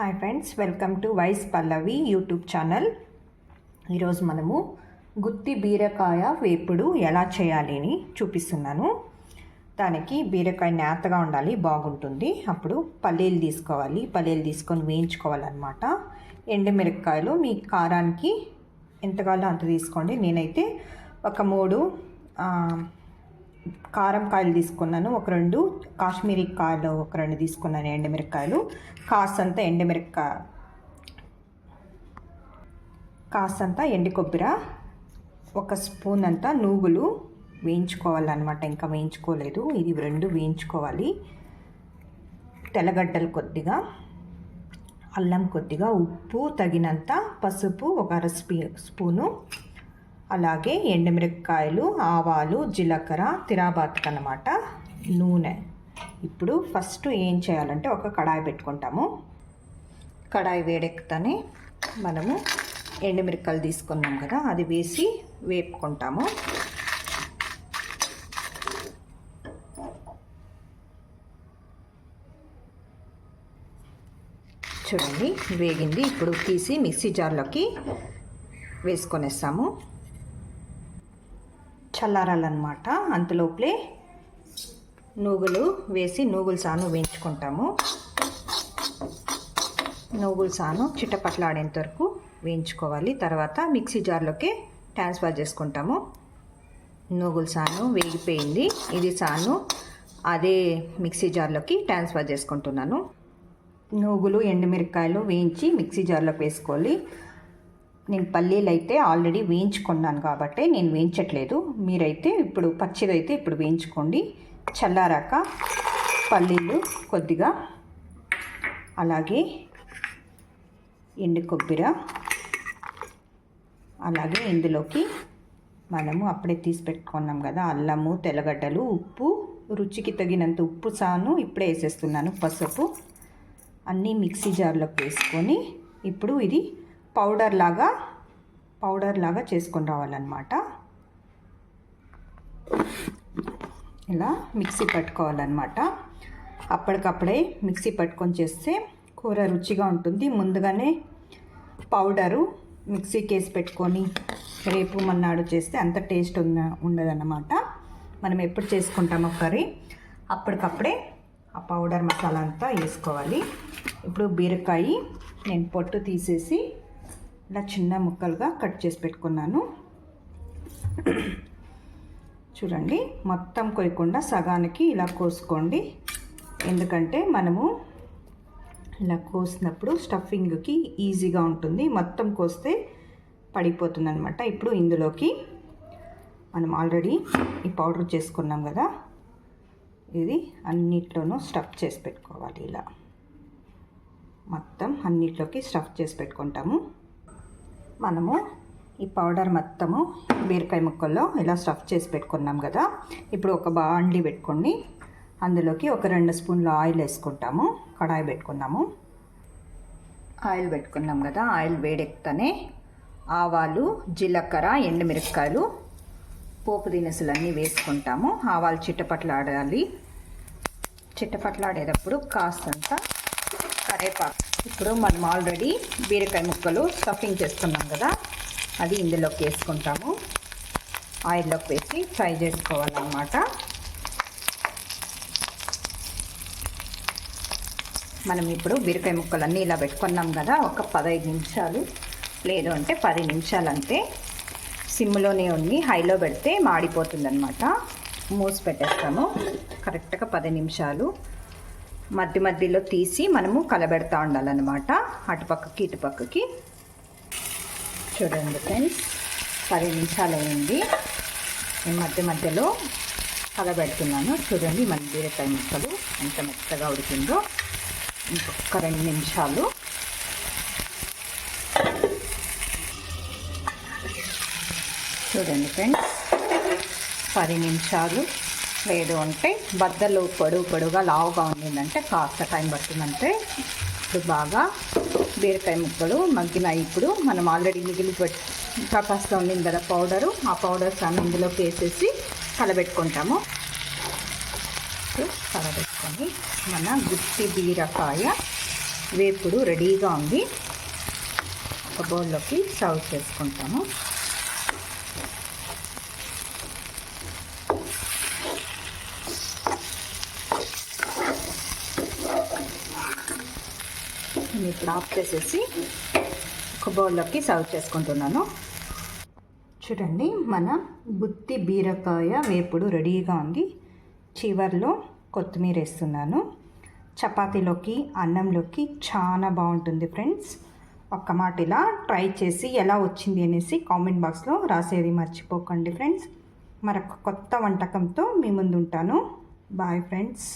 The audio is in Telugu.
Hi friends welcome to wise Pallavi YouTube channel. ఈరోజు మనము గుత్తి బీరకాయ వేపుడు ఎలా చేయాలి అని చూపిస్తున్నాను. దానికి బీరకాయ నేతగా ఉండాలి బాగుంటుంది. అప్పుడు పల్లీలు తీసుకోవాలి పల్లీలు తీసుకొని వేయించుకోవాలన్నమాట. ఎండుమిరపకాయలు మీ కారానికి ఎంత కావాలో అంత తీసుకోండి. నేనైతే ఒక మూడు కారం కాయలు తీసుకున్నాను. ఒక రెండు కాశ్మీరీ కాయలు ఒక రెండు తీసుకున్నాను ఎండుమిరపకాయలు. కాసంత ఎండుమిరపకాయ కాసంత ఎండి కొబ్బరి ఒక స్పూన్ అంతా నూగులు వేయించుకోవాలన్నమాట. ఇంకా వేయించుకోలేదు. ఇది రెండు వేయించుకోవాలి. తెల్లగడ్డలు కొద్దిగా అల్లం కొద్దిగా ఉప్పు తగినంత పసుపు ఒక అర స్పీ స్పూను అలాగే ఎండుమిరపకాయలు ఆవాలు జీలకర్ర తిరాబాత్ అన్నమాట నూనె. ఇప్పుడు ఫస్ట్ ఏం చేయాలంటే ఒక కడాయి పెట్టుకుంటాము. కడాయి వేడెక్కుతానే మనము ఎండుమిరపకాయలు తీసుకున్నాం కదా అది వేసి వేపుకుంటాము. చూడండి వేగింది. ఇప్పుడు తీసి మిక్సీ జార్లోకి వేసుకొనేస్తాము. చల్లారాలన్నమాట. అంతలోపలే నూగులు వేసి నూగులు సాను వేయించుకుంటాము. నూగులు సాను చిట్టపట్లాడేంత వరకు వేయించుకోవాలి. తర్వాత మిక్సీ జార్లోకి ట్రాన్స్ఫర్ చేసుకుంటాము. నూగులు సాను వేగిపోయింది. ఇది సాను అదే మిక్సీ జార్లోకి ట్రాన్స్ఫర్ చేసుకుంటున్నాను. నూగులు ఎండుమిరపకాయలు వేయించి మిక్సీ జార్లోకి వేసుకోవాలి. నేను పల్లీలు అయితే ఆల్రెడీ వేయించుకున్నాను కాబట్టి నేను వేయించట్లేదు. మీరైతే ఇప్పుడు పచ్చిదైతే ఇప్పుడు వేయించుకోండి. చల్లారాక పల్లీలు కొద్దిగా అలాగే ఎండు కొబ్బరి అలాగే ఇందులోకి మనము అప్పుడే తీసి పెట్టుకున్నాం కదా అల్లము తెల్లగడ్డలు ఉప్పు రుచికి తగినంత ఉప్పు సాను ఇప్పుడే వేసేస్తున్నాను పసుపు. అన్నీ మిక్సీ జార్లోకి వేసుకొని ఇప్పుడు ఇది పౌడర్ లాగా పౌడర్ లాగా చేసుకొని రావాలన్నమాట. ఇలా మిక్సీ పట్టుకోవాలన్నమాట. అప్పటికప్పుడే మిక్సీ పట్టుకొని చేస్తే కూర రుచిగా ఉంటుంది. ముందుగానే పౌడరు మిక్సీకి వేసి పెట్టుకొని రేపు మన్నాడు చేస్తే అంత టేస్ట్ ఉన్న ఉండదన్నమాట. మనం ఎప్పుడు చేసుకుంటామో కర్రీ? అప్పటికప్పుడే ఆ పౌడర్ మసాలా అంతా వేసుకోవాలి. ఇప్పుడు బీరకాయ నేను పొట్టు తీసేసి ఇలా చిన్న ముక్కలుగా కట్ చేసి పెట్టుకున్నాను. చూడండి మొత్తం కొయ్యకుండా సగానికి ఇలా కోసుకోండి. ఎందుకంటే మనము ఇలా కోసినప్పుడు స్టఫింగ్కి ఈజీగా ఉంటుంది. మొత్తం కోస్తే పడిపోతుంది అనమాట ఇప్పుడు ఇందులోకి మనం ఆల్రెడీ ఈ పౌడర్ చేసుకున్నాం కదా. ఇది అన్నిట్లోనూ స్టఫ్ చేసి పెట్టుకోవాలి ఇలా. మొత్తం అన్నిట్లోకి స్టఫ్ చేసి పెట్టుకుంటాము. మనము ఈ పౌడర్ మొత్తము బీరకాయ ముక్కల్లో ఇలా స్టఫ్ చేసి పెట్టుకున్నాం కదా. ఇప్పుడు ఒక బాండ్లీ పెట్టుకోండి. అందులోకి ఒక రెండు స్పూన్ల ఆయిల్ వేసుకుంటాము. కడాయి పెట్టుకున్నాము. ఆయిల్ పెట్టుకున్నాం కదా. ఆయిల్ వేడెక్కుతానే ఆవాలు జీలకర్ర ఎండుమిరపకాయలు పోపు దినుసులు అన్నీ వేసుకుంటాము. ఆవాలు చిట్టపట్లాడాలి చిట్టపట్లాడేటప్పుడు కాస్తంత కరేపాకు ఇప్పుడు మనం ఆల్రెడీ బీరకాయ ముక్కలు స్టఫింగ్ చేసుకున్నాం కదా అది ఇందులోకి వేసుకుంటాము. ఆయిల్లోకి వేసి ఫ్రై చేసుకోవాలన్నమాట. మనం ఇప్పుడు బీరకాయ ముక్కలన్నీ ఇలా పెట్టుకున్నాం కదా ఒక పదహైదు నిమిషాలు లేదు అంటే పది నిమిషాలు అంతే సిమ్లోనే ఉండి హైలో పెడితే మాడిపోతుందన్నమాట. మూసి పెట్టేస్తాము. కరెక్ట్గా పది నిమిషాలు మధ్య మధ్యలో తీసి మనము కలబెడతా ఉండాలన్నమాట. అటుపక్కకి ఇటుపక్కకి. చూడండి ఫ్రెండ్స్ పది నిమిషాలు అయింది నేను మధ్య మధ్యలో కలబెడుతున్నాను. చూడండి మన బీరకాయ ముక్కలు ఎంత మెత్తగా ఉడికిందో. ఇంకొక రెండు నిమిషాలు. చూడండి ఫ్రెండ్స్ పది నిమిషాలు. లేదు అంటే బద్దలు పొడుగు పొడుగా లావుగా ఉండిందంటే కాస్త టైం పడుతుందంటే ఇప్పుడు బాగా బీరకాయ ముక్కలు మగ్గినాయి. ఇప్పుడు మనం ఆల్రెడీ మిగిలి పెట్టి కాస్త ఉండింది కదా పౌడరు. ఆ పౌడర్ సన్ ఇందులోకి వేసేసి కలబెట్టుకుంటాము. కలబెట్టుకొని మన గుత్తి బీరకాయ వేపుడు రెడీగా ఉంది. ఒక బౌల్లోకి సర్వ్ చేసుకుంటాము. నేను ఇప్పుడు ఆఫ్ చేసేసి ఒక బౌల్లోకి సర్వ్ చేసుకుంటున్నాను. చూడండి మన బుత్తి బీరకాయ వేపుడు రెడీగా ఉంది. చివర్లో కొత్తిమీర వేస్తున్నాను. చపాతీలోకి అన్నంలోకి చాలా బాగుంటుంది ఫ్రెండ్స్. ఒక్క మాట ఇలా ట్రై చేసి ఎలా వచ్చింది అనేసి కామెంట్ బాక్స్లో రాసేది మర్చిపోకండి ఫ్రెండ్స్. మరొక కొత్త వంటకంతో మీ ముందు ఉంటాను బాయ్ ఫ్రెండ్స్.